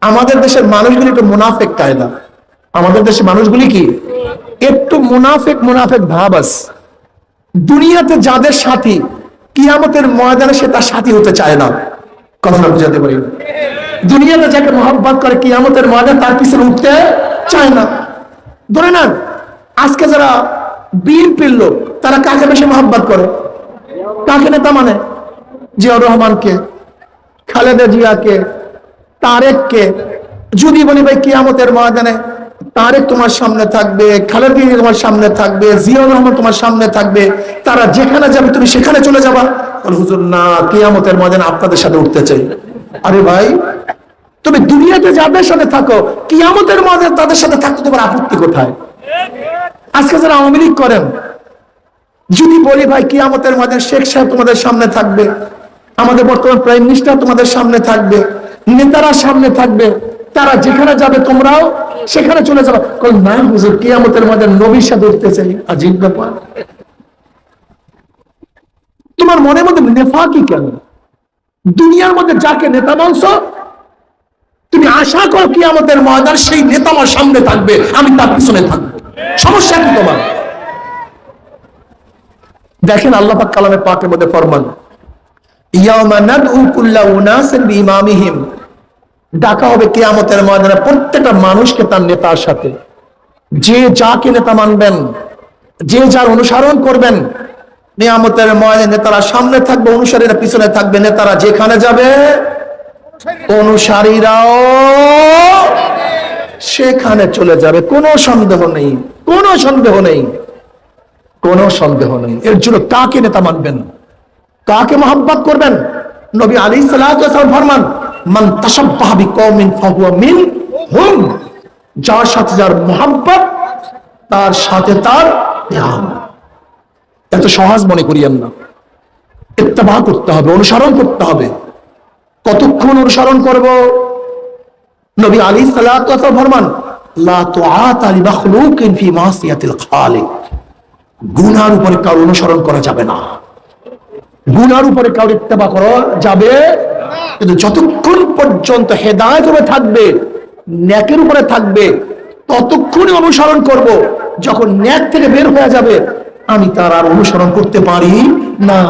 আমাদের দেশের মানুষগুলি একটু মুনাফেক কায়দা। আমাদের দেশের মানুষগুলি কি? একটু মুনাফেক মুনাফেক ভাব আছে। দুনিয়াতে যাদের সাথী, কিয়ামতের ময়দানে সে তার সাথী হতে চায় না। কথাটা বুঝাতে পারি না। দুনিয়াতে যাকে মহব্বত করে কিয়ামতের ময়দানে তার পিছনে উঠতে চায় না। ধরে নেন, আজকে যারা বিএনপির লোক, তারা কাকে বেশি মহব্বত করে? কাকে নেতা মানে? জিয়াউর রহমানকে, খালেদা জিয়াকে তারেককে, যদি বলি ভাই কিয়ামতের ময়দানে তারেক তোমার সামনে থাকবে, খালেদা তোমার সামনে থাকবে, জিয়াউর রহমান তোমার সামনে থাকবে, তারা যেখানে যাবে তুমি সেখানে চলে যাবা। হুজুর, না, কিয়ামতের ময়দানে আপনাদের সাথে উঠতে চাই। আরে ভাই, তুমি দুনিয়াতে যাদের সাথে থাকো, কিয়ামতের ময়দানে তাদের সাথে থাকতে তোমার আপত্তি কোথায়? আজকে যারা আওয়ামী লীগ করেন, যদি বলি ভাই কিয়ামতের ময়দানে শেখ সাহেব তোমাদের সামনে থাকবে, আমাদের বর্তমান প্রাইম মিনিস্টার তোমাদের সামনে থাকবে নেতারা সামনে থাকবে, তারা যেখানে যাবে তোমরাও সেখানে চলে যাবে। কই, না হুজুর, কিয়ামতের ময়দানে নবীর সাথে উঠতে চাই আজীব ব্যাপার। তোমার মনের মধ্যে নেফা কি কেন? দুনিয়ার মধ্যে যাকে নেতা মানছ তুমি আশা করো কিয়ামতের ময়দান সেই নেতা আমার সামনে থাকবে, আমি তার পিছনে থাকব। সমস্যা কি তোমার? দেখেন আল্লাহ পাক কালামের পাকের মধ্যে ফরমান। ডাকা হবে কিয়ামতের ময়দানে প্রত্যেকটা মানুষকে তার নেতার সাথে। যে যাকে নেতা মানবেন, যে যার অনুসরণ করবেন, নিয়ামতের ময়দানে নেতারা সামনে থাকবে, অনুসারীরা পিছনে থাকবে, নেতারা যেখানে যাবে, অনুসারীরাও সেখানে চলে যাবে। কোনো সন্দেহ নেই, কোনো সন্দেহ নেই, কোনো সন্দেহ নেই। এর জন্য কাকে নেতা মানবেন? কাকে মোহাম্মত করবেন? নবী আলী সালাম ফরমান, মান তাসাব্বাহ বিকওমিন ফাহুয়া মিন হুম। যার সাথে যার মোহাম্মত তার সাথে তার এত সহজ মনে করিয়েন না। ইত্তেবা করতে হবে, অনুসরণ করতে হবে। কতক্ষণ অনুসরণ করব? নবী আলী সালাম ফরমান গুনার উপরে কারও অনুসরণ করা যাবে না। গুনার উপরে কারও ইত্তেবা করা যাবে কিন্তু যতক্ষণ পর্যন্ত হেদায়ত উপরে থাকবে, ন্যাকের উপরে থাকবে, ততক্ষণই অনুসরণ করব। যখন ন্যাক থেকে বের হয়ে যাবে, আমি তার আর অনুসরণ করতে পারি না।